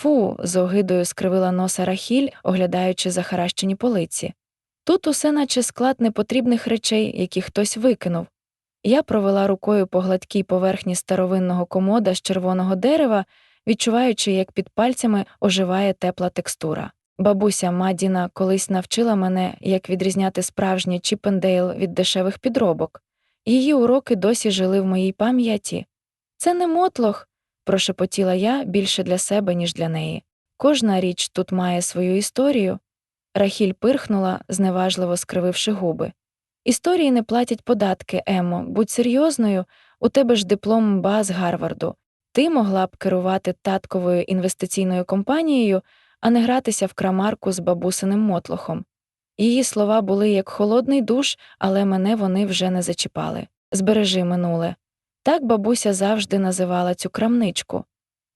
Фу, з огидою скривила носа Рахіль, оглядаючи захаращені полиці. Тут усе наче склад непотрібних речей, які хтось викинув. Я провела рукою по гладкій поверхні старовинного комода з червоного дерева, відчуваючи, як під пальцями оживає тепла текстура. Бабуся Мадіна колись навчила мене, як відрізняти справжнє Чіпендейл від дешевих підробок. Її уроки досі жили в моїй пам'яті. Це не мотлох, прошепотіла я більше для себе, ніж для неї. Кожна річ тут має свою історію. Рахіль пирхнула, зневажливо скрививши губи. Історії не платять податки, Емо, будь серйозною, у тебе ж диплом МБА з Гарварду. Ти могла б керувати татковою інвестиційною компанією, а не гратися в крамарку з бабусиним мотлохом. Її слова були як холодний душ, але мене вони вже не зачіпали. Збережи минуле. Так бабуся завжди називала цю крамничку.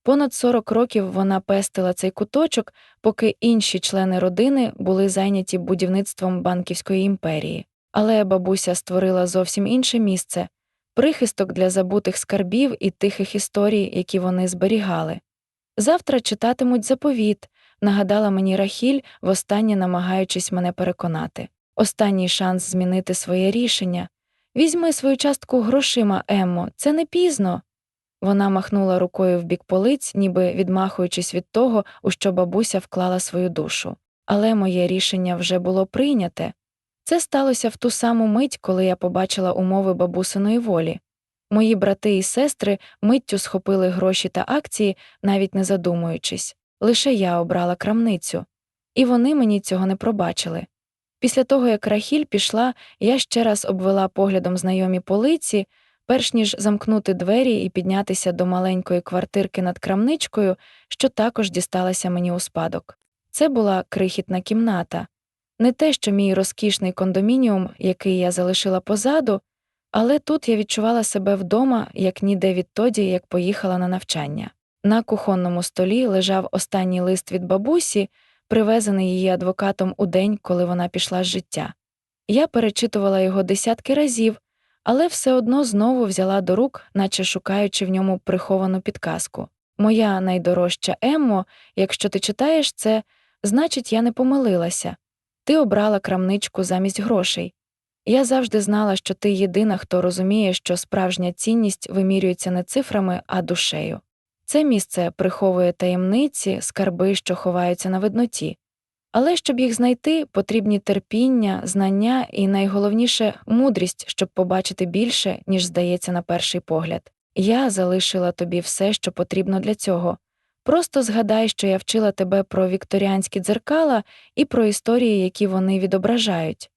Понад 40 років вона пестила цей куточок, поки інші члени родини були зайняті будівництвом банківської імперії. Але бабуся створила зовсім інше місце прихисток для забутих скарбів і тихих історій, які вони зберігали. Завтра читатимуть заповіт, нагадала мені Рахіль, востаннє намагаючись мене переконати. Останній шанс змінити своє рішення. Візьми свою частку грошима, Еммо, це не пізно. Вона махнула рукою в бік полиць, ніби відмахуючись від того, у що бабуся вклала свою душу. Але моє рішення вже було прийняте. Це сталося в ту саму мить, коли я побачила умови бабусиної волі. Мої брати і сестри миттю схопили гроші та акції, навіть не задумуючись. Лише я обрала крамницю, і вони мені цього не пробачили. Після того, як Рахіль пішла, я ще раз обвела поглядом знайомі полиці, перш ніж замкнути двері і піднятися до маленької квартирки над крамничкою, що також дісталася мені у спадок. Це була крихітна кімната, не те, що мій розкішний кондомініум, який я залишила позаду, але тут я відчувала себе вдома, як ніде відтоді, як поїхала на навчання. На кухонному столі лежав останній лист від бабусі, привезений її адвокатом у день, коли вона пішла з життя. Я перечитувала його десятки разів, але все одно знову взяла до рук, наче шукаючи в ньому приховану підказку. Моя найдорожча Еммо, якщо ти читаєш це, значить, я не помилилася. Ти обрала крамничку замість грошей. Я завжди знала, що ти єдина, хто розуміє, що справжня цінність вимірюється не цифрами, а душею. Це місце приховує таємниці, скарби, що ховаються на видноті. Але щоб їх знайти, потрібні терпіння, знання і найголовніше мудрість, щоб побачити більше, ніж здається на перший погляд. Я залишила тобі все, що потрібно для цього. Просто згадай, що я вчила тебе про вікторіанські дзеркала і про історії, які вони відображають.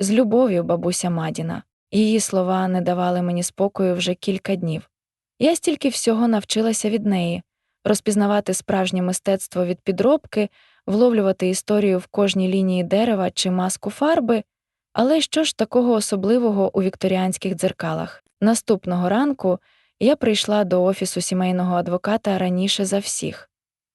З любов'ю, бабуся Мадіна. Її слова не давали мені спокою вже кілька днів. Я стільки всього навчилася від неї розпізнавати справжнє мистецтво від підробки, вловлювати історію в кожній лінії дерева чи маску фарби, але що ж такого особливого у вікторіанських дзеркалах? Наступного ранку я прийшла до офісу сімейного адвоката раніше за всіх.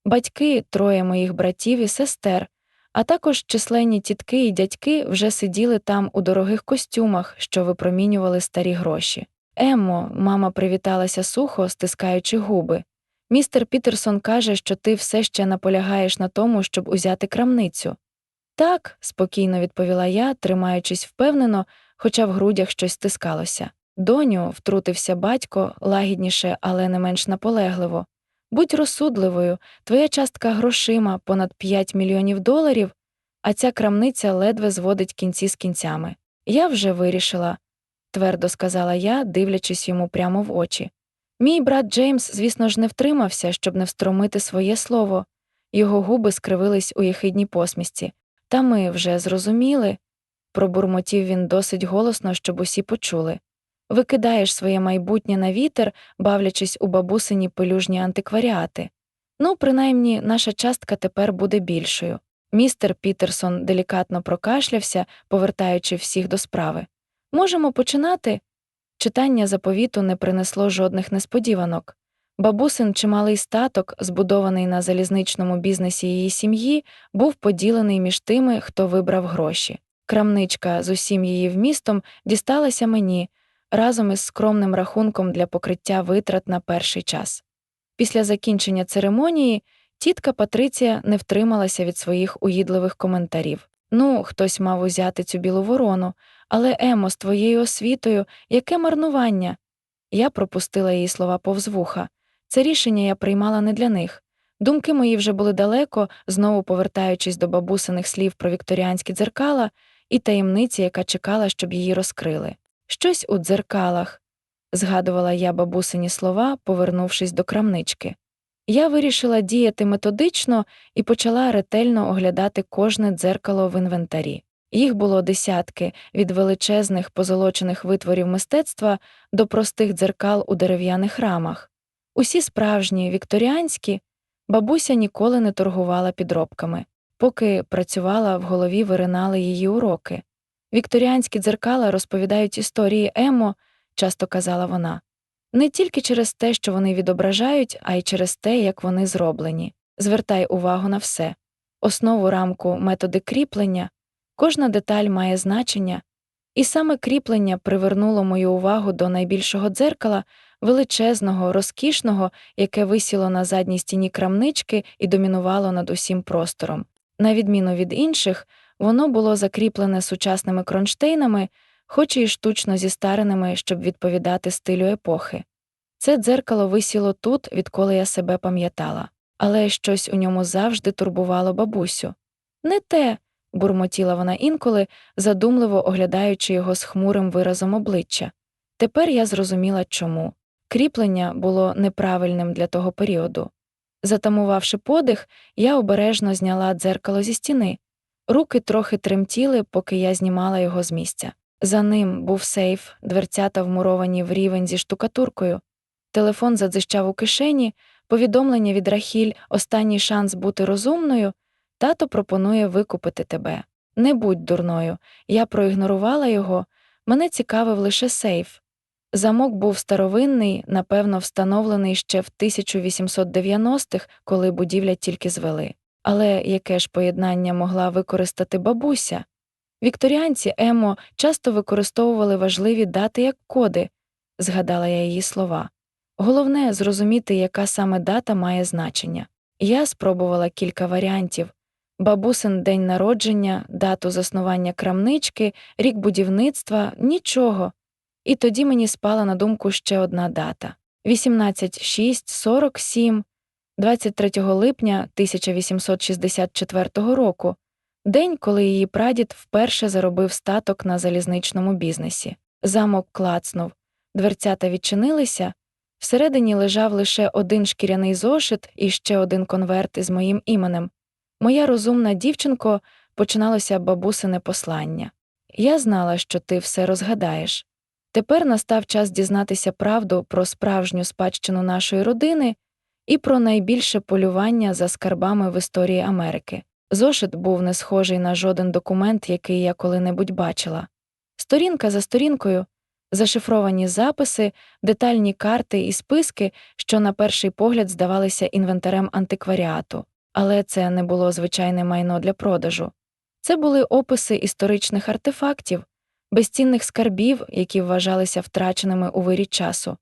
Батьки, троє моїх братів і сестер, а також численні тітки і дядьки вже сиділи там у дорогих костюмах, що випромінювали старі гроші. Еммо, мама привіталася сухо, стискаючи губи. Містер Пітерсон каже, що ти все ще наполягаєш на тому, щоб узяти крамницю. Так, спокійно відповіла я, тримаючись впевнено, хоча в грудях щось стискалося. Доню, втрутився батько лагідніше, але не менш наполегливо. Будь розсудливою, твоя частка грошима понад 5 мільйонів доларів, а ця крамниця ледве зводить кінці з кінцями. Я вже вирішила, твердо сказала я, дивлячись йому прямо в очі. Мій брат Джеймс, звісно ж, не втримався, щоб не встромити своє слово. Його губи скривились у єхидній посмішці. Та ми вже зрозуміли, пробурмотів він досить голосно, щоб усі почули. Викидаєш своє майбутнє на вітер, бавлячись у бабусині пелюжні антикваріати. Ну, принаймні, наша частка тепер буде більшою. Містер Пітерсон делікатно прокашлявся, повертаючи всіх до справи. Можемо починати? Читання заповіту не принесло жодних несподіванок. Бабусин чималий статок, збудований на залізничному бізнесі її сім'ї, був поділений між тими, хто вибрав гроші. Крамничка з усім її вмістом дісталася мені разом із скромним рахунком для покриття витрат на перший час. Після закінчення церемонії Тітка Патриція не втрималася від своїх уїдливих коментарів. Ну, хтось мав узяти цю білу ворону, але Емо, з твоєю освітою, яке марнування. Я пропустила її слова повз вуха. Це рішення я приймала не для них. Думки мої вже були далеко, знову повертаючись до бабусиних слів про вікторіанські дзеркала і таємниці, яка чекала, щоб її розкрили. Щось у дзеркалах, згадувала я бабусині слова, повернувшись до крамнички. Я вирішила діяти методично і почала ретельно оглядати кожне дзеркало в інвентарі. Їх було десятки від величезних позолочених витворів мистецтва до простих дзеркал у дерев'яних рамах. Усі справжні, вікторіанські, бабуся ніколи не торгувала підробками. Поки працювала, в голові виринали її уроки. Вікторіанські дзеркала розповідають історії Емо, часто казала вона, не тільки через те, що вони відображають, а й через те, як вони зроблені. Звертай увагу на все. Основу рамку, методи кріплення, кожна деталь має значення, і саме кріплення привернуло мою увагу до найбільшого дзеркала, величезного, розкішного, яке висіло на задній стіні крамнички і домінувало над усім простором. На відміну від інших, воно було закріплене сучасними кронштейнами, хоч і штучно зістареними, щоб відповідати стилю епохи. Це дзеркало висіло тут, відколи я себе пам'ятала, але щось у ньому завжди турбувало бабусю. Не те, бурмотіла вона інколи, задумливо оглядаючи його з хмурим виразом обличчя. Тепер я зрозуміла чому. Кріплення було неправильним для того періоду. Затамувавши подих, я обережно зняла дзеркало зі стіни. Руки трохи тремтіли, поки я знімала його з місця. За ним був сейф, дверцята вмуровані в рівень зі штукатуркою. Телефон задзищав у кишені, повідомлення від Рахіль, останній шанс бути розумною. Тато пропонує викупити тебе. Не будь дурною. Я проігнорувала його, мене цікавив лише сейф. Замок був старовинний, напевно, встановлений ще в 1890-х, коли будівля тільки звели. Але яке ж поєднання могла використати бабуся? Вікторіанці Емо часто використовували важливі дати як коди, згадала я її слова. Головне зрозуміти, яка саме дата має значення. Я спробувала кілька варіантів бабусин день народження, дату заснування крамнички, рік будівництва нічого. І тоді мені спала на думку ще одна дата 18.6.47, 23 липня 1864 року, день, коли її прадід вперше заробив статок на залізничному бізнесі. Замок клацнув, дверцята відчинилися, всередині лежав лише один шкіряний зошит і ще один конверт із моїм іменем. Моя розумна дівчинко починалося бабусине послання. Я знала, що ти все розгадаєш. Тепер настав час дізнатися правду про справжню спадщину нашої родини і про найбільше полювання за скарбами в історії Америки. Зошит був не схожий на жоден документ, який я коли-небудь бачила. Сторінка за сторінкою, зашифровані записи, детальні карти і списки, що на перший погляд здавалися інвентарем антикваріату, але це не було звичайне майно для продажу. Це були описи історичних артефактів безцінних скарбів, які вважалися втраченими у вирі часу.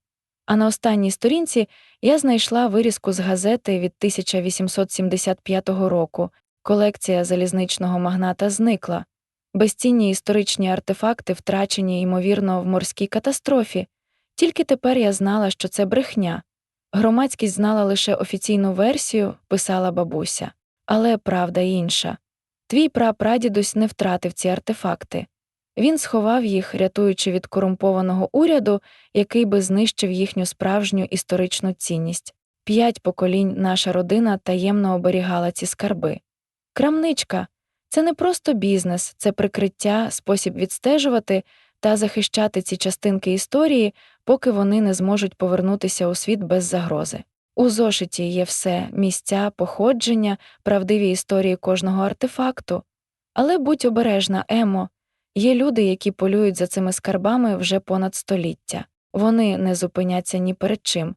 А на останній сторінці я знайшла вирізку з газети від 1875 року. Колекція залізничного магната зникла, безцінні історичні артефакти втрачені, ймовірно, в морській катастрофі. Тільки тепер я знала, що це брехня. Громадськість знала лише офіційну версію, писала бабуся, але правда інша. Твій прапрадідусь не втратив ці артефакти. Він сховав їх, рятуючи від корумпованого уряду, який би знищив їхню справжню історичну цінність. П'ять поколінь наша родина таємно оберігала ці скарби. Крамничка це не просто бізнес, це прикриття, спосіб відстежувати та захищати ці частинки історії, поки вони не зможуть повернутися у світ без загрози. У зошиті є все місця, походження, правдиві історії кожного артефакту. Але будь обережна, Емо. Є люди, які полюють за цими скарбами вже понад століття. Вони не зупиняться ні перед чим.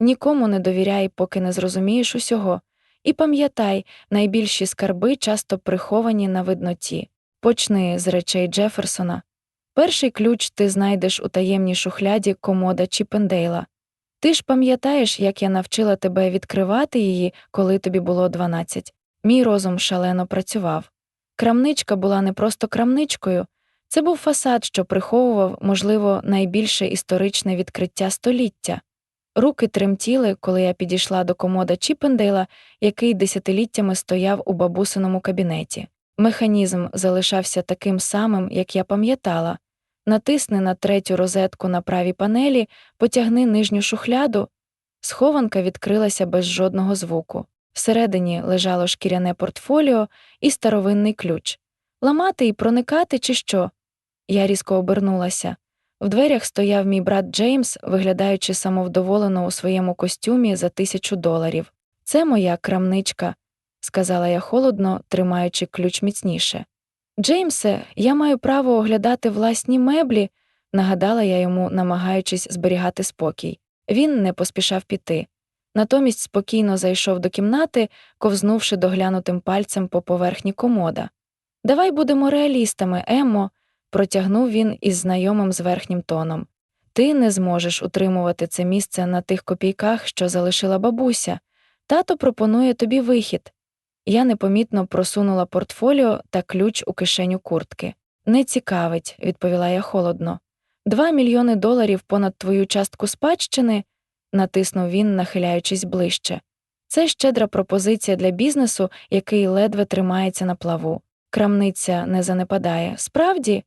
Нікому не довіряй, поки не зрозумієш усього. І пам'ятай, найбільші скарби часто приховані на видноті. Почни з речей Джеферсона. Перший ключ ти знайдеш у таємній шухляді комода Чіпендейла. Ти ж пам'ятаєш, як я навчила тебе відкривати її, коли тобі було 12. Мій розум шалено працював. Крамничка була не просто крамничкою, це був фасад, що приховував, можливо, найбільше історичне відкриття століття. Руки тремтіли, коли я підійшла до комода Чіпендейла, який десятиліттями стояв у бабусиному кабінеті. Механізм залишався таким самим, як я пам'ятала. Натисни на третю розетку на правій панелі, потягни нижню шухляду. Схованка відкрилася без жодного звуку. Всередині лежало шкіряне портфоліо і старовинний ключ. Ламати і проникати, чи що? Я різко обернулася. В дверях стояв мій брат Джеймс, виглядаючи самовдоволено у своєму костюмі за тисячу доларів. Це моя крамничка, сказала я холодно, тримаючи ключ міцніше. Джеймсе, я маю право оглядати власні меблі, нагадала я йому, намагаючись зберігати спокій. Він не поспішав піти. Натомість спокійно зайшов до кімнати, ковзнувши доглянутим пальцем по поверхні комода. Давай будемо реалістами, Еммо, протягнув він із знайомим зверхнім тоном. Ти не зможеш утримувати це місце на тих копійках, що залишила бабуся. Тато пропонує тобі вихід. Я непомітно просунула портфоліо та ключ у кишеню куртки. Не цікавить, відповіла я холодно. Два мільйони доларів понад твою частку спадщини, натиснув він, нахиляючись ближче. Це щедра пропозиція для бізнесу, який ледве тримається на плаву. Крамниця не занепадає. Справді,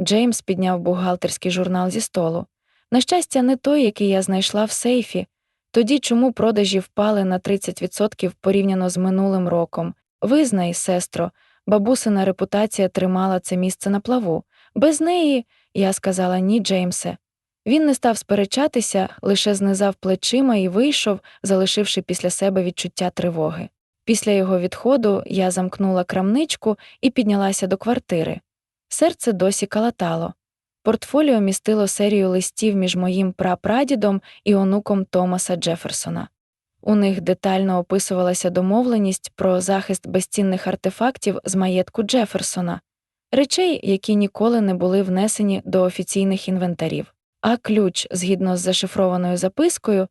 Джеймс підняв бухгалтерський журнал зі столу. На щастя, не той, який я знайшла в сейфі. Тоді чому продажі впали на 30% порівняно з минулим роком? Визнай, сестро, бабусина репутація тримала це місце на плаву. Без неї, я сказала ні, Джеймсе. Він не став сперечатися, лише знизав плечима і вийшов, залишивши після себе відчуття тривоги. Після його відходу я замкнула крамничку і піднялася до квартири. Серце досі калатало. Портфоліо містило серію листів між моїм прапрадідом і онуком Томаса Джеферсона. У них детально описувалася домовленість про захист безцінних артефактів з маєтку Джеферсона, речей, які ніколи не були внесені до офіційних інвентарів, а ключ, згідно з зашифрованою запискою,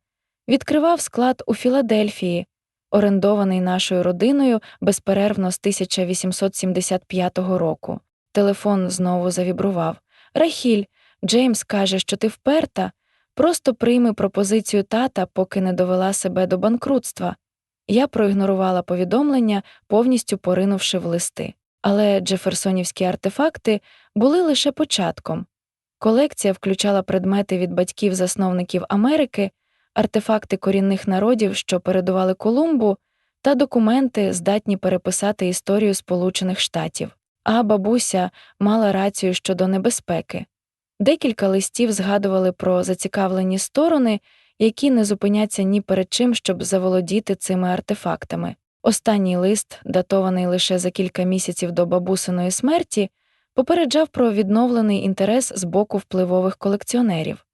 відкривав склад у Філадельфії, орендований нашою родиною безперервно з 1875 року. Телефон знову завібрував. Рахіль, Джеймс каже, що ти вперта. Просто прийми пропозицію тата, поки не довела себе до банкрутства. Я проігнорувала повідомлення, повністю поринувши в листи. Але джеферсонівські артефакти були лише початком. Колекція включала предмети від батьків-засновників Америки, артефакти корінних народів, що передували Колумбу, та документи, здатні переписати історію Сполучених Штатів. А бабуся мала рацію щодо небезпеки. Декілька листів згадували про зацікавлені сторони, які не зупиняться ні перед чим, щоб заволодіти цими артефактами. Останній лист, датований лише за кілька місяців до бабусиної смерті, попереджав про відновлений інтерес з боку впливових колекціонерів.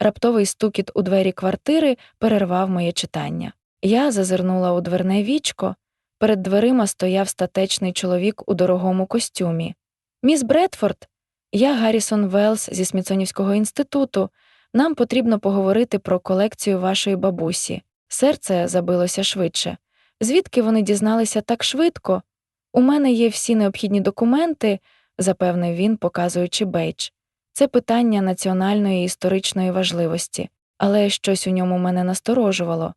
Раптовий стукіт у двері квартири перервав моє читання. Я зазирнула у дверне вічко. Перед дверима стояв статечний чоловік у дорогому костюмі. Міс Бредфорд, я Гаррісон Велс зі Смітсонівського інституту. Нам потрібно поговорити про колекцію вашої бабусі. Серце забилося швидше. Звідки вони дізналися так швидко? У мене є всі необхідні документи, запевнив він, показуючи бейдж. Це питання національної історичної важливості, але щось у ньому мене насторожувало.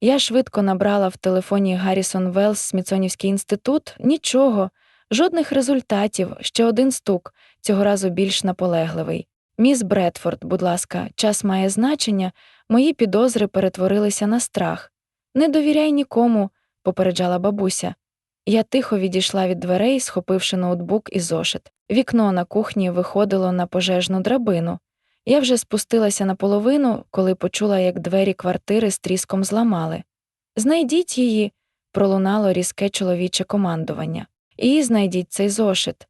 Я швидко набрала в телефоні Гаррісон Велс Смітсонівський інститут, нічого, жодних результатів, ще один стук, цього разу більш наполегливий. Міс Бредфорд, будь ласка, час має значення, мої підозри перетворилися на страх. Не довіряй нікому, попереджала бабуся. Я тихо відійшла від дверей, схопивши ноутбук і зошит. Вікно на кухні виходило на пожежну драбину. Я вже спустилася наполовину, коли почула, як двері квартири з тріском зламали. Знайдіть її, пролунало різке чоловіче командування. І знайдіть цей зошит.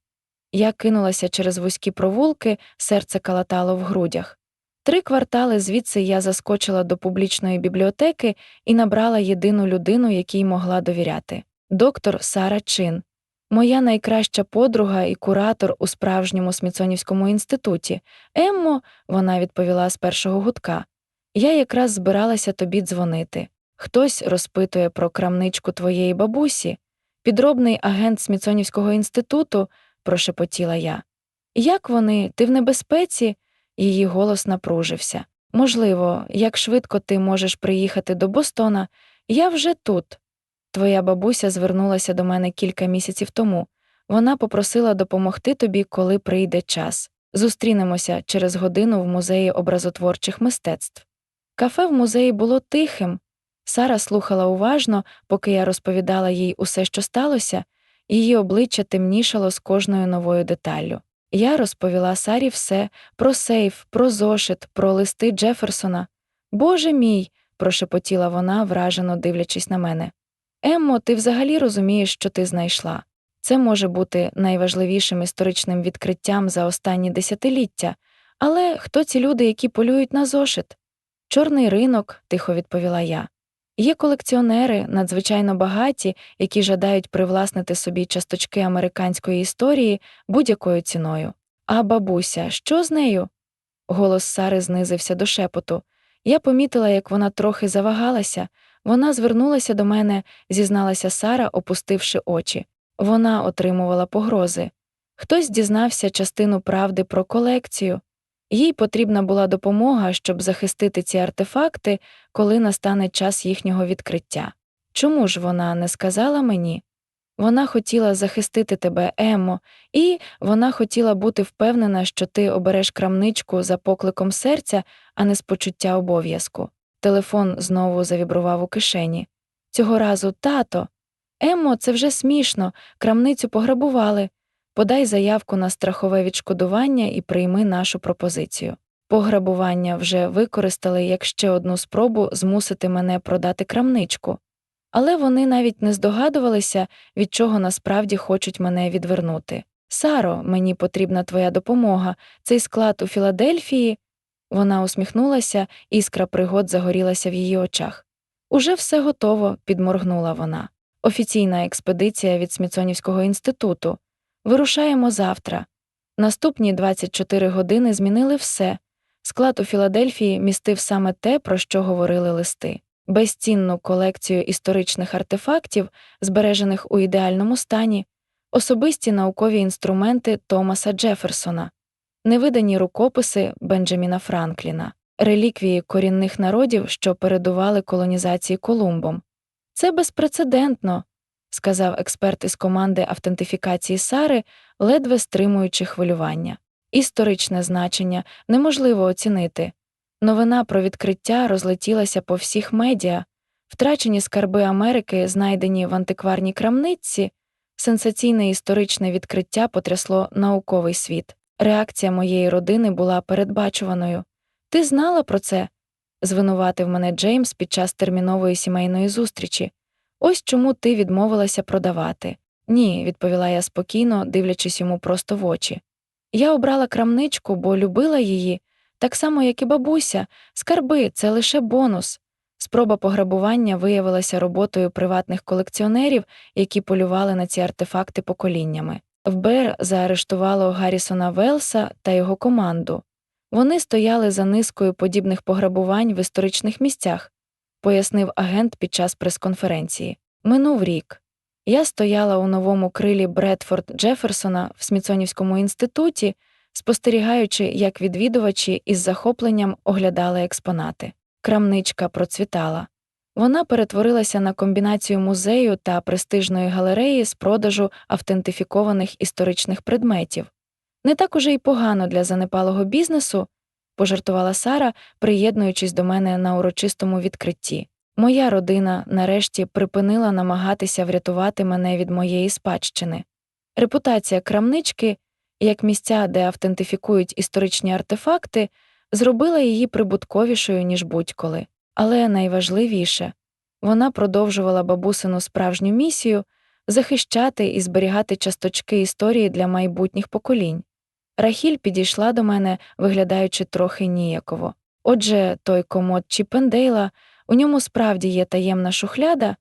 Я кинулася через вузькі провулки, серце калатало в грудях. Три квартали звідси я заскочила до публічної бібліотеки і набрала єдину людину, якій могла довіряти доктор Сара Чин, моя найкраща подруга і куратор у справжньому Смітсонівському інституті. Еммо, вона відповіла з першого гудка. Я якраз збиралася тобі дзвонити. Хтось розпитує про крамничку твоєї бабусі, підробний агент Смітсонівського інституту, прошепотіла я. Як вони, ти в небезпеці? Її голос напружився. Можливо, як швидко ти можеш приїхати до Бостона, я вже тут. Твоя бабуся звернулася до мене кілька місяців тому. Вона попросила допомогти тобі, коли прийде час. Зустрінемося через годину в музеї образотворчих мистецтв. Кафе в музеї було тихим. Сара слухала уважно, поки я розповідала їй усе, що сталося, її обличчя темнішало з кожною новою деталлю. Я розповіла Сарі все про сейф, про зошит, про листи Джеферсона. Боже мій, прошепотіла вона, вражено дивлячись на мене. Еммо, ти взагалі розумієш, що ти знайшла. Це може бути найважливішим історичним відкриттям за останні десятиліття, але хто ці люди, які полюють на зошит? Чорний ринок, тихо відповіла я. Є колекціонери, надзвичайно багаті, які жадають привласнити собі часточки американської історії будь-якою ціною. А бабуся, що з нею? Голос Сари знизився до шепоту. Я помітила, як вона трохи завагалася. Вона звернулася до мене, зізналася Сара, опустивши очі. Вона отримувала погрози. Хтось дізнався частину правди про колекцію. Їй потрібна була допомога, щоб захистити ці артефакти, коли настане час їхнього відкриття. Чому ж вона не сказала мені? Вона хотіла захистити тебе, Емо, і вона хотіла бути впевнена, що ти обереш крамничку за покликом серця, а не з почуття обов'язку. Телефон знову завібрував у кишені. Цього разу тато. Емо, це вже смішно, крамницю пограбували. Подай заявку на страхове відшкодування і прийми нашу пропозицію. Пограбування вже використали як ще одну спробу змусити мене продати крамничку. Але вони навіть не здогадувалися, від чого насправді хочуть мене відвернути. Саро, мені потрібна твоя допомога, цей склад у Філадельфії. Вона усміхнулася, іскра пригод загорілася в її очах. Уже все готово, підморгнула вона. Офіційна експедиція від Смітсонівського інституту. Вирушаємо завтра. Наступні 24 години змінили все. Склад у Філадельфії містив саме те, про що говорили листи, безцінну колекцію історичних артефактів, збережених у ідеальному стані, особисті наукові інструменти Томаса Джеферсона, невидані рукописи Бенджаміна Франкліна, реліквії корінних народів, що передували колонізації Колумбом. Це безпрецедентно, сказав експерт із команди автентифікації Сари, ледве стримуючи хвилювання. Історичне значення неможливо оцінити. Новина про відкриття розлетілася по всіх медіа, втрачені скарби Америки, знайдені в антикварній крамниці, сенсаційне історичне відкриття потрясло науковий світ. Реакція моєї родини була передбачуваною. Ти знала про це? звинуватив мене Джеймс під час термінової сімейної зустрічі. Ось чому ти відмовилася продавати. Ні, відповіла я спокійно, дивлячись йому просто в очі. Я обрала крамничку, бо любила її, так само, як і бабуся, скарби це лише бонус. Спроба пограбування виявилася роботою приватних колекціонерів, які полювали на ці артефакти поколіннями. ФБР заарештувало Гаррісона Велса та його команду. Вони стояли за низкою подібних пограбувань в історичних місцях, пояснив агент під час прес-конференції. Минув рік. Я стояла у новому крилі Бредфорд Джеферсона в Смітсонівському інституті, спостерігаючи, як відвідувачі із захопленням оглядали експонати. Крамничка процвітала. Вона перетворилася на комбінацію музею та престижної галереї з продажу автентифікованих історичних предметів. Не так уже й погано для занепалого бізнесу, пожартувала Сара, приєднуючись до мене на урочистому відкритті. Моя родина нарешті припинила намагатися врятувати мене від моєї спадщини. Репутація крамнички, як місця, де автентифікують історичні артефакти, зробила її прибутковішою, ніж будь-коли. Але найважливіше вона продовжувала бабусину справжню місію захищати і зберігати часточки історії для майбутніх поколінь. Рахіль підійшла до мене, виглядаючи трохи ніяково. Отже, той комод Чіпендейла, у ньому справді є таємна шухляда.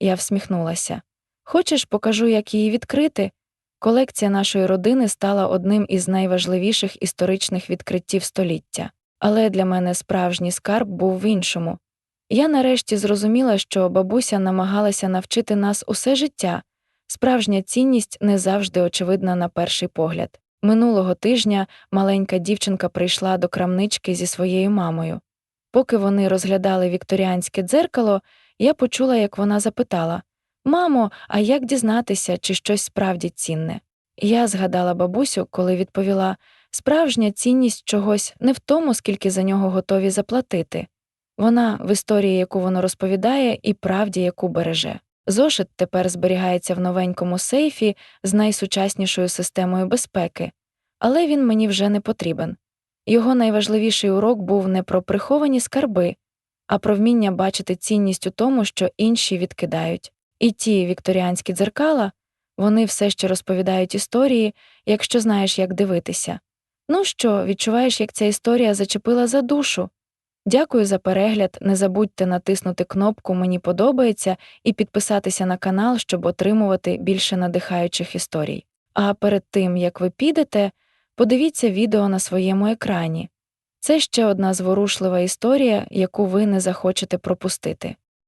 Я всміхнулася. Хочеш, покажу, як її відкрити? Колекція нашої родини стала одним із найважливіших історичних відкриттів століття. Але для мене справжній скарб був в іншому. Я нарешті зрозуміла, що бабуся намагалася навчити нас усе життя. Справжня цінність не завжди очевидна на перший погляд. Минулого тижня маленька дівчинка прийшла до крамнички зі своєю мамою. Поки вони розглядали вікторіанське дзеркало, я почула, як вона запитала Мамо, а як дізнатися, чи щось справді цінне? Я згадала бабусю, коли відповіла справжня цінність чогось не в тому, скільки за нього готові заплатити. Вона в історії, яку воно розповідає, і правді, яку береже. Зошит тепер зберігається в новенькому сейфі з найсучаснішою системою безпеки, але він мені вже не потрібен. Його найважливіший урок був не про приховані скарби, а про вміння бачити цінність у тому, що інші відкидають. І ті вікторіанські дзеркала вони все ще розповідають історії, якщо знаєш, як дивитися. Ну що, відчуваєш, як ця історія зачепила за душу? Дякую за перегляд. Не забудьте натиснути кнопку Мені подобається і підписатися на канал, щоб отримувати більше надихаючих історій. А перед тим як ви підете, подивіться відео на своєму екрані. Це ще одна зворушлива історія, яку ви не захочете пропустити.